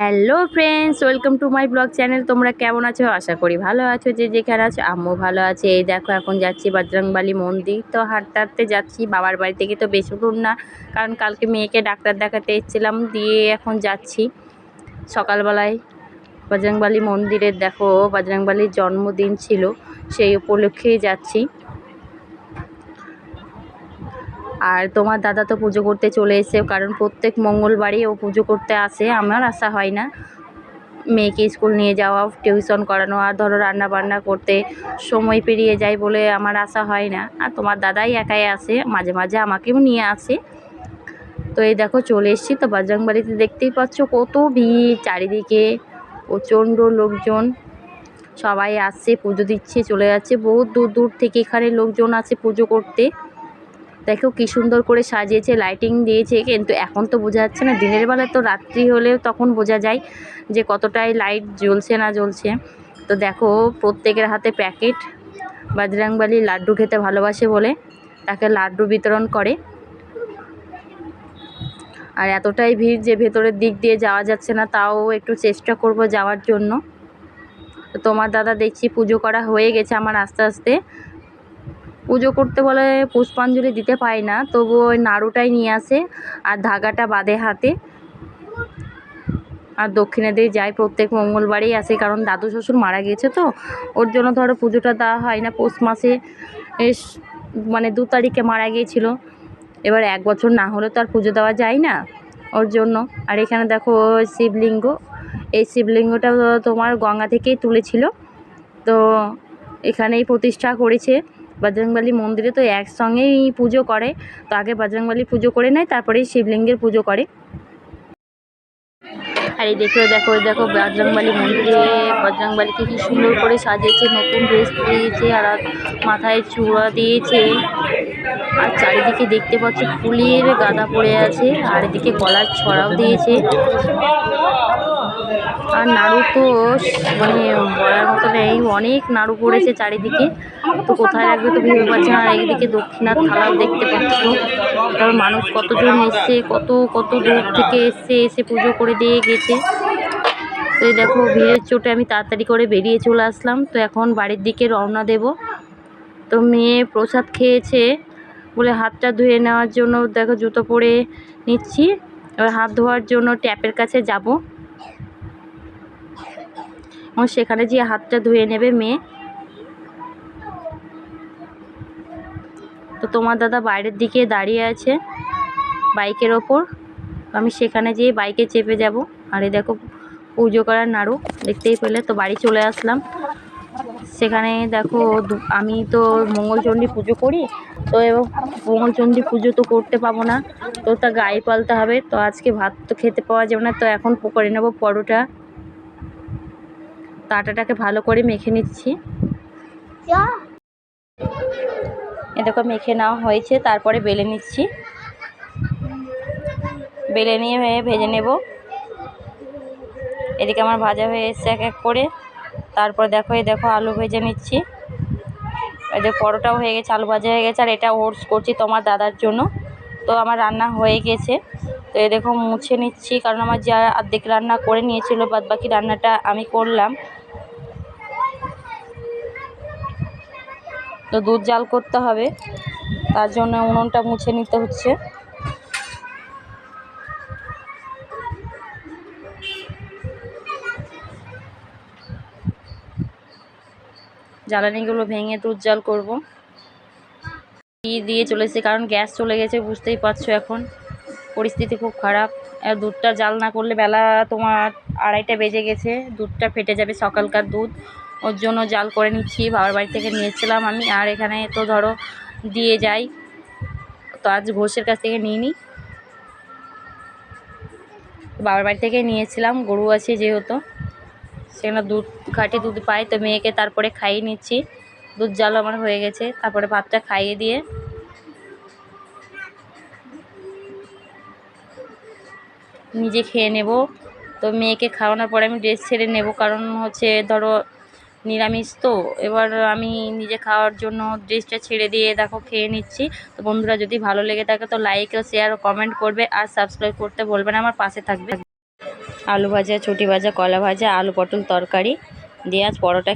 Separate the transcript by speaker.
Speaker 1: Hello friends welcome to my blog channel তোমরা কেমন আছো? আশা করি ভালো আছো। যে যেখানে আছো আম্মু ভালো আছে। এই দেখো, এখন যাচ্ছি বজরংবালি মন্দির। তো হাঁটতে হাঁটতে যাচ্ছি। বাবার বাড়ি থেকে তো বেশি দূর না। কারণ কালকে মেয়েকে ডাক্তার দেখাতে এসেছিলাম। দিয়ে এখন যাচ্ছি সকালবেলায়। বজরংবালি মন্দিরের দেখো, বজরংবালির জন্মদিন ছিল। সেই উপলক্ষেই যাচ্ছি। আর তোমার দাদা তো পুজো করতে চলে এসে কারণ প্রত্যেক মঙ্গলবারই ও পুজো করতে আসে, আমার আসা হয় না। মেয়েকে স্কুল নিয়ে যাওয়া, টিউশন করানো আর ধরো রান্না বান্না করতে সময় পেরিয়ে যায় বলে আমার আসা হয় না। আর তোমার দাদাই একাই আসে, মাঝে মাঝে আমাকেও নিয়ে আসে। তো এই দেখো, চলে এসেছি তো বাজরাংবাড়িতে দেখতেই পাচ্ছ কত ভিড়, চারিদিকে প্রচণ্ড লোকজন। সবাই আসছে, পুজো দিচ্ছে, চলে যাচ্ছে। বহুত দূর দূর থেকে এখানে লোকজন আছে পুজো করতে। দেখো কি সুন্দর করে সাজিয়েছে লাইটিং দিয়েছে, কিন্তু এখন তো বোঝা যাচ্ছে না। দিনের বেলা তো রাত্রি হলেও তখন বোঝা যায় যে কতটাই লাইট জ্বলছে না জ্বলছে। তো দেখো, প্রত্যেকের হাতে প্যাকেট বাজরাংবালি লাড্ডু খেতে ভালোবাসে বলে, তাকে লাড্ডু বিতরণ করে। আর এতটাই ভিড় যে ভেতরের দিক দিয়ে যাওয়া যাচ্ছে না, তাও একটু চেষ্টা করব যাওয়ার জন্য। তোমার দাদা দেখছি পুজো করা হয়ে গেছে আমার আস্তে আস্তে। পুজো করতে বলে পুষ্পাঞ্জলি দিতে পায় না, তবু ওই নাড়ুটাই নিয়ে আসে আর ধাগাটা বাঁধে হাতে। আর দক্ষিণে দিয়ে যায়, প্রত্যেক মঙ্গলবারেই আসে, কারণ দাদু শ্বশুর মারা গিয়েছে তো। ওর জন্য ধরো পুজোটা দেওয়া হয় না, পৌষ মাসে এস মানে দু তারিখে মারা গিয়েছিল। এবার এক বছর না হলে তো আর পুজো দেওয়া যায় না ওর জন্য। আর এখানে দেখো শিবলিঙ্গ, এই শিবলিঙ্গটা তোমার গঙ্গা থেকেই তুলেছিল। তো এখানেই প্রতিষ্ঠা করেছে। বজরংবলী মন্দিরে তো একসঙ্গেই পুজো করে। তো আগে বজরংবলী পুজো করে নেয়, তারপরেই শিবলিঙ্গের পুজো করে। আর এই দেখো দেখো দেখো, বজরংবলী মন্দিরে বজরংবলীকে কি সুন্দর করে সাজিয়েছে, নতুন ড্রেস দিয়েছে আর মাথায় চূড়া দিয়েছে। আর চারিদিকে দেখতে পাচ্ছ ফুলের গাদা পড়ে আছে, আর এদিকে গলার ছড়াও দিয়েছে। আর নাড়ু তো মানে বলার মতো নেই। অনেক নাড়ু পড়েছে চারিদিকে। তো কোথায় রাখবে তো ভেবে পাচ্ছে না। এইদিকে দক্ষিণার থালাও দেখতে পাচ্ছ। কারণ মানুষ কতজন এসছে, কত কত দূর থেকে এসছে, এসে পুজো করে দিয়ে গেছে। তো এই দেখো, ভিড়ের চোটে আমি তাড়াতাড়ি করে বেরিয়ে চলে আসলাম। তো এখন বাড়ির দিকে রওনা দেব। তো মেয়ে প্রসাদ খেয়েছে বলে হাতটা ধুয়ে নেওয়ার জন্য, দেখো জুতো পরে নিচ্ছি। এবার হাত ধোয়ার জন্য ট্যাপের কাছে যাব। এবং সেখানে যেয়ে হাতটা ধুয়ে নেবে মেয়ে। তো তোমার দাদা বাইরের দিকে দাঁড়িয়ে আছে বাইকের ওপর। আমি সেখানে যেয়ে বাইকে চেপে যাব। আর এই দেখো পুজো করার নাড়ু, দেখতেই পেলে। তো বাড়ি চলে আসলাম। সেখানে দেখো আমি তো মঙ্গলচণ্ডী পুজো করি, তো এবং মঙ্গলচণ্ডী পুজো তো করতে পাবো না। তো তা গায়ে পালতে হবে। তো আজকে ভাত তো খেতে পাওয়া যাবে না। তো এখন করে নেব পরোটা। তো আটাটাকে ভালো করে মেখে নিচ্ছি। এ দেখো মেখে নেওয়া হয়েছে তারপরে বেলে নিচ্ছি। বেলে নিয়ে ভেজে নেব। এদিকে আমার ভাজা হয়ে এসছে এক এক করে। তারপর দেখো এই দেখো আলু ভেজে নিচ্ছি। এই যে পরোটাও হয়ে গেছে আলু ভাজা হয়ে গেছে আর এটা ওটস করছি তোমার দাদার জন্য। তো আমার রান্না হয়ে গেছে। তো এ দেখো মুছে নিচ্ছি কারণ আমার যা অর্ধেক রান্না করে নিয়েছিল বাদ বাকি রান্নাটা আমি করলাম। তো দুধ জাল করতে হবে। তার জন্য উনুনটা মুছে নিতে হচ্ছে। জ্বালানিগুলো ভেঙে দুধ জাল করব। দিয়ে চলেছে, কারণ গ্যাস চলে গেছে, বুঝতেই পারছ এখন। পরিস্থিতি খুব খারাপ। আর দুধটা জাল না করলে বেলা তোমার আড়াইটা বেজে গেছে, দুধটা ফেটে যাবে সকালকার দুধ। ওর জন্য জাল করে নিচ্ছি, বাবার বাড়ি থেকে নিয়েছিলাম আমি। আর এখানে তো ধরো দিয়ে যাই, তো আজ ঘোষের কাছ থেকে নিয়ে নিই বাবার বাড়ি থেকে নিয়েছিলাম, গরু আছে যেহেতু, সেখানে দুধ ঘাটি দুধ পাই, তো মেয়েকে তারপরে খাইয়ে নিচ্ছি। দুধ জাল আমার হয়ে গেছে, তারপরে ভাতটা খাইয়ে দিয়ে নিজে খেয়ে নেব। তো মেয়েকে খাওয়ানোর পরে আমি ড্রেস ছেড়ে নেব, কারণ হচ্ছে ধরো নিরামিষ তো, এবার আমি নিজে খাওয়ার জন্য ড্রেসটা ছেড়ে দিয়ে দেখো খেয়ে নিচ্ছি। তো বন্ধুরা, যদি ভালো লেগে থাকে তো লাইক ও শেয়ার ও কমেন্ট করবে আর সাবস্ক্রাইব করতে বলবে না, আমার পাশে থাকবে। আলু ভাজা, ছুটি ভাজা, কলা ভাজা, আলু পটল তরকারি। দিয়ে আজ পরোটা